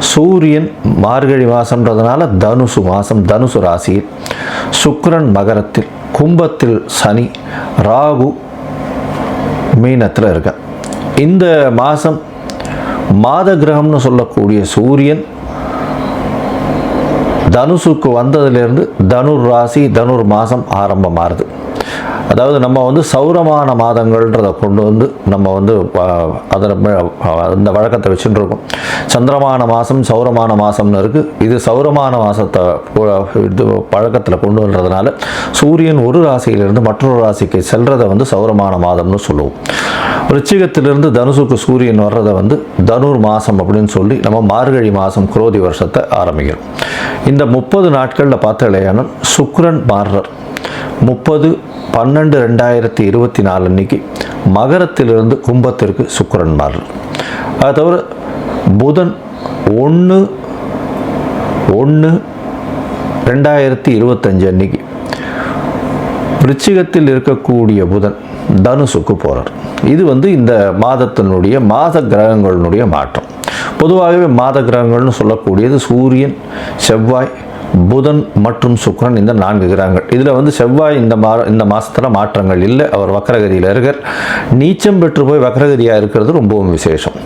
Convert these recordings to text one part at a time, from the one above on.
சூரியன் மார்கழி மாதம்ன்றதுனால தனுசு மாதம் தனுசு ராசியில் சுக்கரன் மகரத்தில் கும்பத்தில் சனி ராகு மீனத்தில் இருக்க. இந்த மாதம் மாத கிரகம்னு சொல்லக்கூடிய சூரியன் தனுசுக்கு வந்ததுலேருந்து தனுர் ராசி தனுர் மாதம் ஆரம்பமாகுது அதாவது நம்ம வந்து சௌரமான மாதங்கள்ன்றதை கொண்டு வந்து நம்ம வந்து அதில் அந்த வழக்கத்தை வச்சுட்டு இருக்கோம் சந்திரமான மாதம் சௌரமான மாதம்னு இருக்குது இது சௌரமான மாதத்தை இது பழக்கத்தில் கொண்டு வர்றதுனால சூரியன் ஒரு ராசியிலிருந்து மற்றொரு ராசிக்கு செல்றதை வந்து சௌரமான மாதம்னு சொல்லுவோம். ரிச்சிகத்திலிருந்து தனுசுக்கு சூரியன் வர்றதை வந்து தனுர் மாதம் அப்படின்னு சொல்லி நம்ம மார்கழி மாதம் குரோதி வருஷத்தை ஆரம்பிக்கிறோம். இந்த முப்பது நாட்களில் பார்த்த சுக்ரன் மாறுறார். முப்பது பன்னெண்டு ரெண்டாயிரத்தி இருபத்தி நாலு அன்னைக்கு மகரத்திலிருந்து கும்பத்திற்கு சுக்கரன் மாறுறார். அது தவிர புதன் ஒன்று ஒன்று ரெண்டாயிரத்தி இருபத்தஞ்சு அன்னைக்கு விருச்சிகத்தில் இருக்கக்கூடிய புதன் தனுசுக்கு போகிறார் இது வந்து இந்த மாதத்தினுடைய மாத கிரகங்களினுடைய மாற்றம். பொதுவாகவே மாத கிரகங்கள்னு சொல்லக்கூடியது சூரியன் செவ்வாய் புதன் மற்றும் சுக்கிரன் இந்த நான்கு கிரகங்கள். இதில் வந்து செவ்வாய் இந்த மா இந்த மாதத்தில் மாற்றங்கள் இல்லை. அவர் வக்கரகதியில் இருக்கார். நீச்சம் பெற்று போய் வக்கரகதியாக இருக்கிறது ரொம்பவும் விசேஷம்.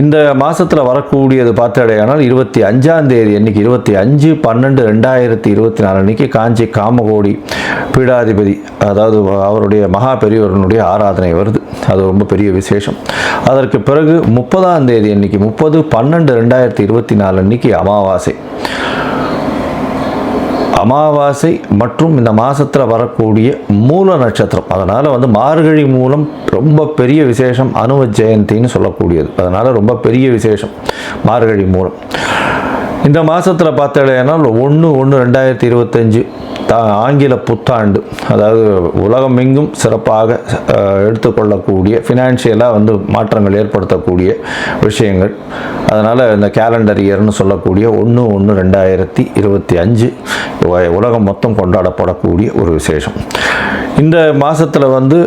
இந்த மாதத்தில் வரக்கூடியது பார்த்தாடையானால் இருபத்தி அஞ்சாம் தேதி அன்னைக்கு இருபத்தி அஞ்சு பன்னெண்டு ரெண்டாயிரத்தி இருபத்தி நாலு அன்னைக்கு காஞ்சி காமகோடி பீடாதிபதி அதாவது அவருடைய மகா பெரியவர்களுடைய ஆராதனை வருது. அது ரொம்ப பெரிய விசேஷம். அதற்கு பிறகு முப்பதாம் தேதி அன்னைக்கு முப்பது பன்னெண்டு ரெண்டாயிரத்தி இருபத்தி நாலு அன்னைக்கு அமாவாசை. அமாவாசை மற்றும் இந்த மாதத்தில் வரக்கூடிய மூல நட்சத்திரம். அதனால் வந்து மார்கழி மூலம் ரொம்ப பெரிய விசேஷம் அனுவ ஜெயந்தின்னு சொல்லக்கூடியது. அதனால் ரொம்ப பெரிய விசேஷம் மார்கழி மூலம். இந்த மாதத்தில் பார்த்தாலேனா ஒன்று ஒன்று ரெண்டாயிரத்தி இருபத்தஞ்சு த ஆங்கில புத்தாண்டு அதாவது உலகமெங்கும் சிறப்பாக எடுத்துக்கொள்ளக்கூடிய ஃபினான்ஷியலாக வந்து மாற்றங்கள் ஏற்படுத்தக்கூடிய விஷயங்கள். அதனால் இந்த கேலண்டர் இயர்னு சொல்லக்கூடிய ஒன்று ஒன்று ரெண்டாயிரத்தி இருபத்தி அஞ்சு உலகம் மொத்தம் கொண்டாடப்படக்கூடிய ஒரு விசேஷம். இந்த மாதத்தில் வந்து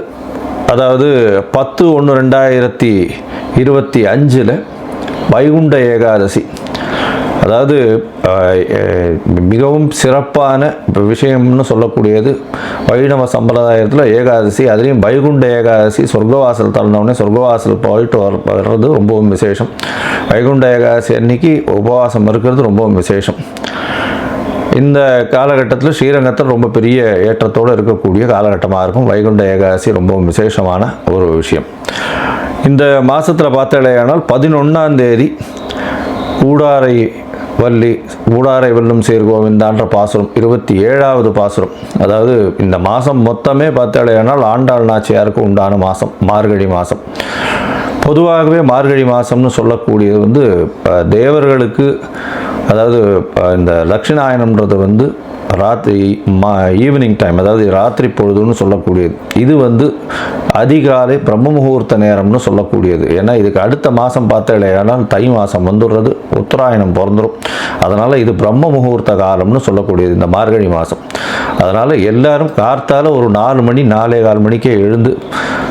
அதாவது பத்து ஒன்று ரெண்டாயிரத்தி இருபத்தி அஞ்சில் வைகுண்ட ஏகாதசி அதாவது மிகவும் சிறப்பான விஷயம்னு சொல்லக்கூடியது வைணவ சம்பிரதாயத்தில் ஏகாதசி அதுலேயும் வைகுண்ட ஏகாதசி சொர்க்கவாசல் தள்ளினவுடனே சொர்க்கவாசல் போயிட்டு வர வர்றது ரொம்பவும் விசேஷம். வைகுண்ட ஏகாதசி அன்னைக்கு உபவாசம் இருக்கிறது ரொம்பவும் விசேஷம். இந்த காலகட்டத்தில் ஸ்ரீரங்கத்தில் ரொம்ப பெரிய ஏற்றத்தோடு இருக்கக்கூடிய காலகட்டமாக இருக்கும். வைகுண்ட ஏகாதசி ரொம்பவும் விசேஷமான ஒரு விஷயம். இந்த மாதத்தில் பார்த்தாலேயானால் பதினொன்றாம் தேதி கூடாரை வள்ளி கூடாரை வெல்லும் சீர்கோவிந்தான்ற பாசுரம் இருபத்தி ஏழாவது பாசுரம். அதாவது இந்த மாதம் மொத்தமே பார்த்தாலேயானால் ஆண்டாள் நாச்சியாருக்கு உண்டான மாதம் மார்கழி மாதம் பொதுவாகவே மார்கழி மாதம்னு சொல்லக்கூடியது வந்து தேவர்களுக்கு அதாவது இந்த லட்சுநாயனம்ன்றது வந்து ராத்திரி மா ஈவினிங் டைம் அதாவது ராத்திரி பொழுதுன்னு சொல்லக்கூடியது. இது வந்து அதிகாலை பிரம்ம முகூர்த்த நேரம்னு சொல்லக்கூடியது. ஏன்னா இதுக்கு அடுத்த மாதம் பார்த்தாலேயானால் தை மாதம் வந்துடுறது உத்தராயணம் பிறந்துடும் அதனால் இது பிரம்ம முகூர்த்த காலம்னு சொல்லக்கூடியது இந்த மார்கழி மாதம் அதனால் எல்லாரும் கார்த்தால ஒரு நாலு மணி நாலே கால் மணிக்கே எழுந்து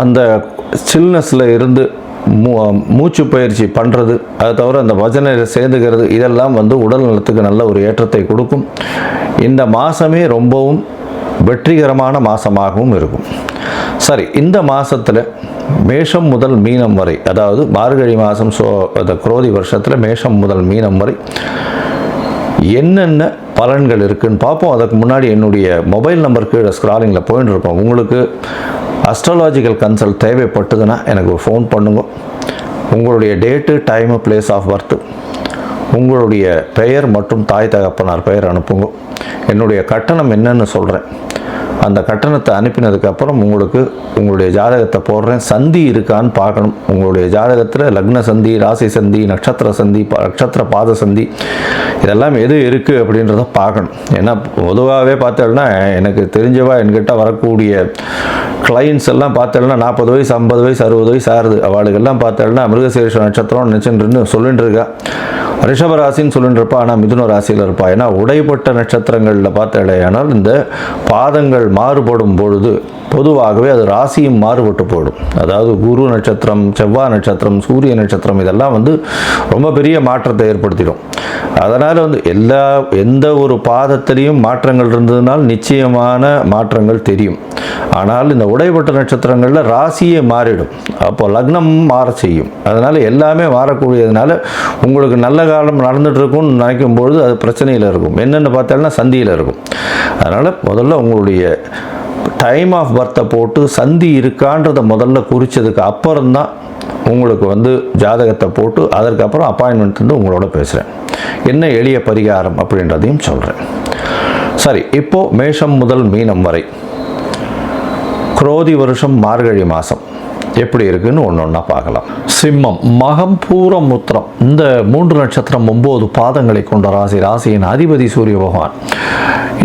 அந்த சில்னஸில் இருந்து மூ மூச்சு பயிற்சி பண்ணுறது அதை தவிர அந்த பஜனையில் சேர்ந்துக்கிறது இதெல்லாம் வந்து உடல் நலத்துக்கு நல்ல ஒரு ஏற்றத்தை கொடுக்கும். இந்த மாதமே ரொம்பவும் வெற்றிகரமான மாதமாகவும் இருக்கும். சரி இந்த மாதத்தில் மேஷம் முதல் மீனம் வரை அதாவது மார்கழி மாதம் சோ அந்த குரோதி வருஷத்தில் மேஷம் முதல் மீனம் வரை என்னென்ன பலன்கள் இருக்குதுன்னு பார்ப்போம். அதுக்கு முன்னாடி என்னுடைய மொபைல் நம்பருக்கு ஸ்க்ராலிங்கில் போயின்னு இருப்போம். உங்களுக்கு அஸ்ட்ராலாஜிக்கல் கன்சல்ட் தேவைப்பட்டதுன்னா எனக்கு ஃபோன் பண்ணுங்க. உங்களுடைய date time place of birth உங்களுடைய பெயர் மற்றும் தாய் தகப்பனார் பெயர் அனுப்புங்க. என்னுடைய கட்டணம் என்னன்னு சொல்கிறேன் அந்த கட்டணத்தை அனுப்பினதுக்கப்புறம் உங்களுக்கு உங்களுடைய ஜாதகத்தை போடுறேன். சந்தி இருக்கான்னு பார்க்கணும். உங்களுடைய ஜாதகத்தில் லக்ன சந்தி ராசி சந்தி நட்சத்திர சந்தி நட்சத்திர பாத சந்தி இதெல்லாம் எது இருக்குது அப்படின்றத பார்க்கணும். ஏன்னா பொதுவாகவே பார்த்தோம்னா எனக்கு தெரிஞ்சவா என்கிட்ட வரக்கூடிய கிளைண்ட்ஸ் எல்லாம் பார்த்தோம்னா நாற்பது வயசு ஐம்பது வயசு அறுபது வயசு ஆறுது. அவளுக்கெல்லாம் பார்த்தோம்னா மிருகசீரிஷ நட்சத்திரம் நினச்சின்னு சொல்லிட்டு இருக்கா ரிஷப ராசின்னு சொல்லிட்டு இருப்பா ஆனால் மிதுன ராசியில் இருப்பா. ஏன்னா உடைப்பட்ட நட்சத்திரங்களில் பார்த்தாலேயானால் இந்த பாதங்கள் மாறுபடும் பொழுது பொதுவாகவே அது ராசியும் மாறுபட்டு போயிடும். அதாவது குரு நட்சத்திரம் செவ்வாய் நட்சத்திரம் சூரிய நட்சத்திரம் இதெல்லாம் வந்து ரொம்ப பெரிய மாற்றத்தை ஏற்படுத்திடும். அதனால் அதனால் வந்து எல்லா எந்த ஒரு பாதத்திலையும் மாற்றங்கள் இருந்ததுனால் நிச்சயமான மாற்றங்கள் தெரியும். ஆனால் இந்த உடைப்பட்ட நட்சத்திரங்களில் ராசியே மாறிடும். அப்போ லக்னம் மாற செய்யும். அதனால் எல்லாமே மாறக்கூடியதுனால உங்களுக்கு நல்ல காலம் நடந்துட்டு இருக்கும்னு நினைக்கும் பொழுது அது பிரச்சனையில் இருக்கும். என்னென்னு பார்த்தோம்னா சந்தியில் இருக்கும். அதனால் முதல்ல உங்களுடைய டைம் ஆஃப் பர்த்தை போட்டு சந்தி இருக்கான்றதை முதல்ல குறித்ததுக்கு அப்புறம்தான் உங்களுக்கு வந்து ஜாதகத்தை போட்டு அதற்கப்புறம் அப்பாயின்மெண்ட் வந்து உங்களோட பேசுகிறேன் என்ன எளிய பரிகாரம் அப்படின்றதையும் சொல்கிறேன் சரி இப்போது மேஷம் முதல் மீனம் வரை. குரோதி வருஷம் மார்கழி மாதம் எப்படி இருக்குன்னு ஒன்று ஒன்றா பார்க்கலாம். சிம்மம் மகம் பூரம் முத்திரம் இந்த மூன்று நட்சத்திரம் ஒம்பது பாதங்களை கொண்ட ராசி ராசியின் அதிபதி சூரிய பகவான்.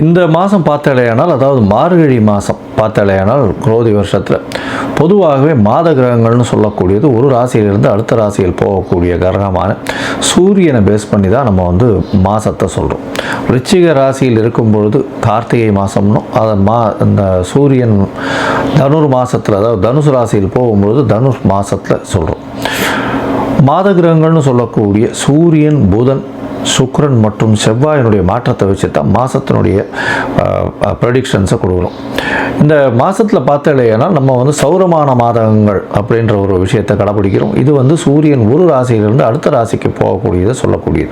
இந்த மாதம் பார்த்தாலேயானால் அதாவது மார்கழி மாதம் பார்த்தாலேயானால் குரோதி வருஷத்தில். பொதுவாகவே மாத கிரகங்கள்னு சொல்லக்கூடியது ஒரு ராசியிலிருந்து அடுத்த ராசியில் போகக்கூடிய கிரகமான சூரியனை பேஸ் பண்ணி தான் நம்ம வந்து மாதத்தை சொல்கிறோம் ரிச்சிக ராசியில் இருக்கும் பொழுது கார்த்திகை மாதம்னும் அதை மா இந்த சூரியன் தனுர் மாதத்தில் அதாவது தனுசு ராசியில் போகும் சொல்லும்போது தனுஷ் மாதத்தில் சொல்கிறோம் மாத கிரகங்கள்னு சொல்லக்கூடிய சூரியன் புதன் சுக்ரன் மற்றும் செவ்வாயினுடைய மாற்றத்தை வச்சு தான் மாதத்தினுடைய ப்ரெடிக்ஷன்ஸை கொடுக்குறோம். இந்த மாதத்தில் பார்த்தலையானா நம்ம வந்து சௌரமான மாதங்கள் அப்படின்ற ஒரு விஷயத்தை கடைப்பிடிக்கிறோம் இது வந்து சூரியன் ஒரு ராசியிலிருந்து அடுத்த ராசிக்கு போகக்கூடியதை சொல்லக்கூடியது.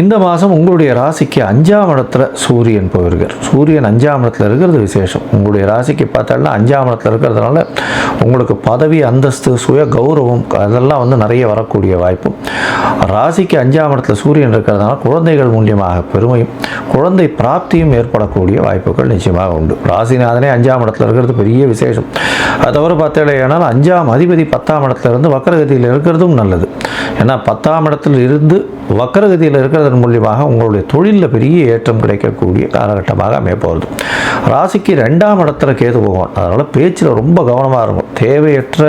இந்த மாதம் உங்களுடைய ராசிக்கு அஞ்சாம் இடத்துல சூரியன் போயிருக்கார். சூரியன் அஞ்சாம் இடத்துல இருக்கிறது விசேஷம். உங்களுடைய ராசிக்கு பார்த்தாலும் அஞ்சாம் இடத்துல இருக்கிறதுனால உங்களுக்கு பதவி அந்தஸ்து சுய கௌரவம் அதெல்லாம் வந்து நிறைய வரக்கூடிய வாய்ப்பும் ராசிக்கு அஞ்சாம் இடத்துல சூரியன் இருக்கிறதுனால குழந்தைகள் மூலியமாக பெருமையும் குழந்தை பிராப்தியும் ஏற்படக்கூடிய வாய்ப்புகள் நிச்சயமாக உண்டு. ராசிநாதனே அஞ்சாம் இடத்துல இருக்கிறது பெரிய விசேஷம். அது தவிர பார்த்தீங்கன்னா அஞ்சாம் அதிபதி பத்தாம் இடத்துல இருந்து வக்கரகதியில் இருக்கிறதும் நல்லது. ஏன்னா பத்தாம் இடத்துல இருந்து வக்கரகதியில் அதன் மூலியமாக உங்களுடைய தொழிலில் பெரிய ஏற்றம் கிடைக்கக்கூடிய காலகட்டமாக அமையப்போகிறது ராசிக்கு ரெண்டாம் இடத்துல கேது போகும் அதனால் பேச்சில் ரொம்ப கவனமாக இருக்கும் தேவையற்ற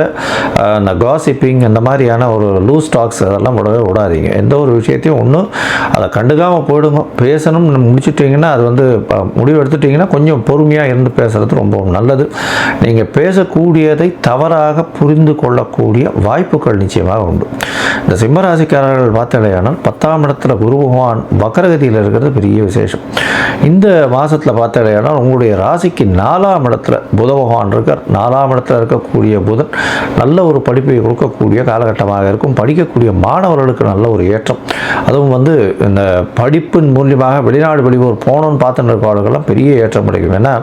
அந்த காசிப்பிங் இந்த மாதிரியான ஒரு லூஸ் டாக்ஸ் அதெல்லாம் விடவே விடாதீங்க. எந்த ஒரு விஷயத்தையும் ஒன்றும் அதை கண்டுக்காமல் போயிடுங்க. பேசணும்னு முடிச்சுட்டிங்கன்னா அது வந்து முடிவு எடுத்துட்டிங்கன்னா கொஞ்சம் பொறுமையாக இருந்து பேசுகிறது ரொம்ப நல்லது. நீங்கள் பேசக்கூடியதை தவறாக புரிந்து கொள்ளக்கூடிய வாய்ப்புகள் நிச்சயமாக உண்டு. இந்த சிம்மராசிக்காரர்கள் பார்த்தாலேயானால் பத்தாம் இடத்துல குரு பகவான் வக்கரகதியில் இருக்கிறது பெரிய விசேஷம். இந்த மாதத்தில் பார்த்தீங்கன்னா உங்களுடைய ராசிக்கு நாலாம் இடத்துல புத பகவான் இருக்கார். நாலாம் இடத்துல இருக்கக்கூடிய புதன் நல்ல ஒரு படிப்பை கொடுக்கக்கூடிய காலகட்டமாக இருக்கும். படிக்கக்கூடிய மாணவர்களுக்கு நல்ல ஒரு ஏற்றம். அதுவும் வந்து இந்த படிப்பின் மூலியமாக வெளிநாடு வெளியூர் போகணும்னு பார்த்துட்டு இருப்பவர்கள்லாம் பெரிய ஏற்றம் கிடைக்கும். ஏன்னா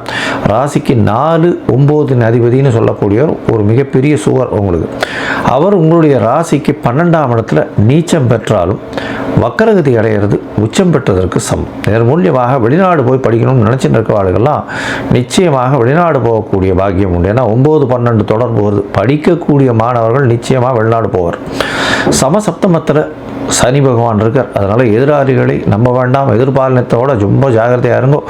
ராசிக்கு நாலு ஒம்போதின் அதிபதினு சொல்லக்கூடியவர் ஒரு மிகப்பெரிய சுவர் உங்களுக்கு. அவர் உங்களுடைய ராசிக்கு பன்னெண்டாம் இடத்துல நீச்சம் பெற்றாலும் வக்கரகதி அடையிறது உச்சம் பெற்றதற்கு சமம். இதன் மூலியமாக வெளிநாடு போய் படிக்கணும்னு நினச்சிட்டு இருக்க ஆளுகள்லாம் நிச்சயமாக வெளிநாடு போகக்கூடிய பாக்கியம் உண்டு. ஏன்னா ஒம்பது பன்னெண்டு தொடர்பு வருது. படிக்கக்கூடிய மாணவர்கள் நிச்சயமாக வெளிநாடு போவார். சமசப்தமத்தில் சனி பகவான் இருக்கார். அதனால் எதிராளிகளை நம்ப வேண்டாம். எதிர்பாலனத்தோட ரொம்ப ஜாகிரதையாக இருங்கோ.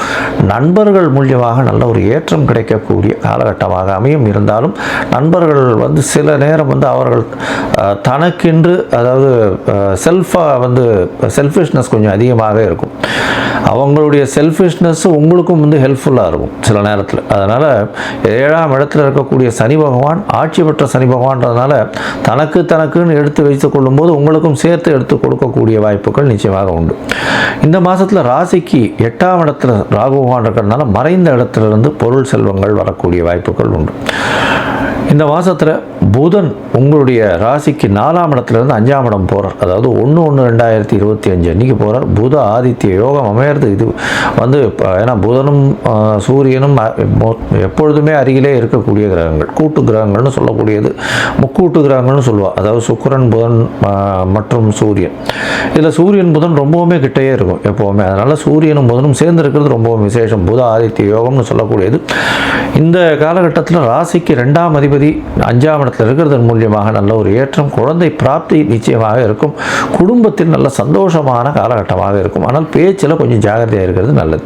நண்பர்கள் மூலியமாக நல்ல ஒரு ஏற்றம் கிடைக்கக்கூடிய காலகட்டமாக அமையும். இருந்தாலும் நண்பர்கள் வந்து சில நேரம் வந்து அவர்கள் தனக்கென்று அதாவது செல்ஃபாக வந்து செல்ஃபிஷ்னஸ் கொஞ்சம் அதிகமாக இருக்கும். அவங்களுடைய செல்ஃபிஷ்னஸ் உங்களுக்கும் வந்து ஹெல்ப்ஃபுல்லாக இருக்கும் சில நேரத்தில். அதனால் ஏழாம் இடத்துல இருக்கக்கூடிய சனி பகவான் ஆட்சி பெற்ற சனி பகவான்றதுனால தனக்கு தனக்குன்னு எடுத்து வைத்து கொள்ளும்போது உங்களுக்கும் சேர்த்து எடுத்து கொடுக்கக்கூடிய வாய்ப்புகள் நிச்சயமாக உண்டு. இந்த மாதத்தில் ராசிக்கு எட்டாம் இடத்துல ராகுவான் இருக்கிறதுனால மறைந்த இடத்துல இருந்து பொருள் செல்வங்கள் வரக்கூடிய வாய்ப்புகள் உண்டு. இந்த மாதத்தில் புதன் உங்களுடைய ராசிக்கு நாலாம் இடத்துலேருந்து அஞ்சாம் இடம் போகிறார் அதாவது ஒன்று ஒன்று ரெண்டாயிரத்தி இருபத்தி அஞ்சு அன்றைக்கி போகிறார் புத ஆதித்ய யோகம் அமையிறது இது வந்து இப்போ ஏன்னா புதனும் சூரியனும் எப்பொழுதுமே அருகிலே இருக்கக்கூடிய கிரகங்கள். கூட்டு கிரகங்கள்னு சொல்லக்கூடியது. முக்கூட்டு கிரகங்கள்னு சொல்லுவாள் அதாவது சுக்கரன் புதன் மற்றும் சூரியன். இதில் சூரியன் புதன் ரொம்பவுமே கிட்டேயே இருக்கும் எப்போவுமே. அதனால் சூரியனும் புதனும் சேர்ந்து இருக்கிறது ரொம்பவும் விசேஷம். புத ஆதித்ய யோகம்னு சொல்லக்கூடியது. இந்த காலகட்டத்தில் ராசிக்கு ரெண்டாம் அதிபதி அஞ்சாம் இடத்துல இருக்கிறதன் மூலியமாக நல்ல ஒரு ஏற்றம் குழந்தை பிராப்தி நிச்சயமாக இருக்கும். குடும்பத்தில் நல்ல சந்தோஷமான காலகட்டமாக இருக்கும். ஆனால் பேச்சில் கொஞ்சம் ஜாகிரதையாக இருக்கிறது நல்லது.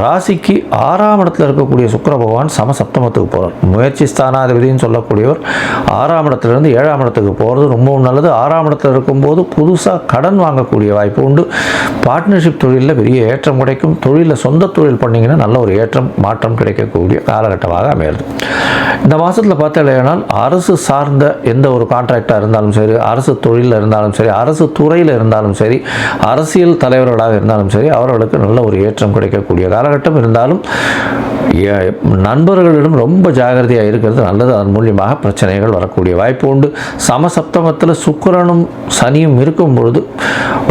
ராசிக்கு ஆறாம் இடத்துல இருக்கக்கூடிய சுக்கர பகவான் சமசப்தமத்துக்கு போகிறார் முயற்சி ஸ்தானாதிபதினு சொல்லக்கூடியவர் ஆறாம் இடத்துலேருந்து ஏழாம் இடத்துக்கு போகிறது ரொம்பவும் நல்லது. ஆறாம் இடத்துல இருக்கும்போது புதுசாக கடன் வாங்கக்கூடிய வாய்ப்பு உண்டு. பார்ட்னர்ஷிப் தொழிலில் பெரிய ஏற்றம் கிடைக்கும். தொழிலில் சொந்த தொழில் பண்ணிங்கன்னா நல்ல ஒரு ஏற்றம் மாற்றம் கிடைக்கக்கூடிய காலகட்டமாக அமையிறது இந்த மாதத்தில் பார்த்தா பார்த்தாலேனால் அரசு சார்ந்த எந்த ஒரு கான்ட்ராக்டாக இருந்தாலும் சரி அரசு தொழிலில் இருந்தாலும் சரி அரசு துறையில் இருந்தாலும் சரி அரசியல் தலைவர்களாக இருந்தாலும் சரி அவர்களுக்கு நல்ல ஒரு ஏற்றம் கிடைக்கக்கூடிய காலகட்டம் இருந்தாலும் நண்பர்களிடம் ரொம்ப ஜாகிரதையாக இருக்கிறது நல்லது. அதன் மூலியமாக பிரச்சனைகள் வரக்கூடிய வாய்ப்பு உண்டு. சமசப்தமத்தில் சுக்கரனும் சனியும் இருக்கும் பொழுது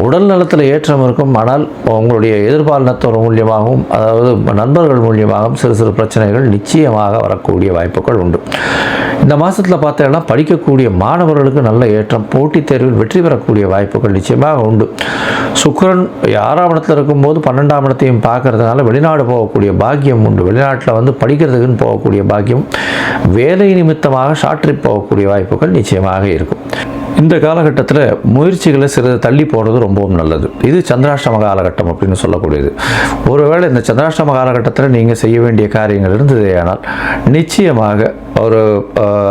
உடல் நலத்தில் ஏற்றம் இருக்கும். ஆனால் உங்களுடைய எதிர்பாலினத்தோர் மூலியமாகவும் அதாவது நண்பர்கள் மூலியமாகவும் சிறு சிறு பிரச்சனைகள் நிச்சயமாக வரக்கூடிய வாய்ப்புகள் உண்டு. இந்த மாதத்தில் பார்த்தீங்கன்னா படிக்கக்கூடிய மாணவர்களுக்கு நல்ல ஏற்றம் போட்டித் தேர்வில் வெற்றி பெறக்கூடிய வாய்ப்புகள் நிச்சயமாக உண்டு. சுக்கரன் ஆறாம் இடத்துல இருக்கும்போது பன்னெண்டாம் இடத்தையும் பார்க்கறதுனால வெளிநாடு போகக்கூடிய பாக்கியம் உண்டு. வெளிநாடு வெளிநாட்டில் வந்து படிக்கிறதுக்குன்னு போகக்கூடிய பாக்கியம் வேலை நிமித்தமாக ஷார்ட் ட்ரிப் போகக்கூடிய வாய்ப்புகள் நிச்சயமாக இருக்கும். இந்த காலகட்டத்தில் முயற்சிகளை சிறிது தள்ளி போடுறது ரொம்பவும் நல்லது. இது சந்திராஷ்டம காலகட்டம் அப்படின்னு சொல்லக்கூடியது. ஒருவேளை இந்த சந்திராஷ்டம காலகட்டத்தில் நீங்கள் செய்ய வேண்டிய காரியங்கள் இருந்ததேயானால் நிச்சயமாக ஒரு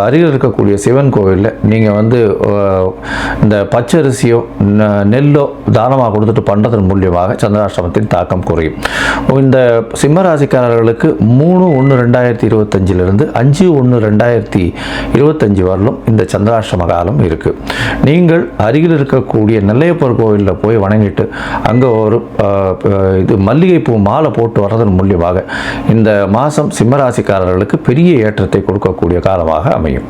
அருகில் இருக்கக்கூடிய சிவன் கோவிலில் நீங்கள் வந்து இந்த பச்சரிசியோ ந- நெல்லோ தானமாக கொடுத்துட்டு பண்ணுறதன் மூலியமாக சந்திராஷ்டமத்தின் தாக்கம் குறையும். இந்த சிம்மராசிக்காரர்களுக்கு மூணு ஒன்று ரெண்டாயிரத்தி இருபத்தஞ்சிலிருந்து அஞ்சு ஒன்று ரெண்டாயிரத்தி இருபத்தஞ்சி வரலும் இந்த சந்திராஷ்டம காலம் இருக்குது நீங்கள் அருகில் இருக்கக்கூடிய நெல்லையப்பர் கோவிலில் போய் வணங்கிட்டு அங்கே ஒரு அஹ், இது மல்லிகைப்பூ மாலை போட்டு வர்றதன் மூலியமாக இந்த மாதம் சிம்மராசிக்காரர்களுக்கு பெரிய ஏற்றத்தை கொடுக்கக்கூடிய காலமாக அமையும்.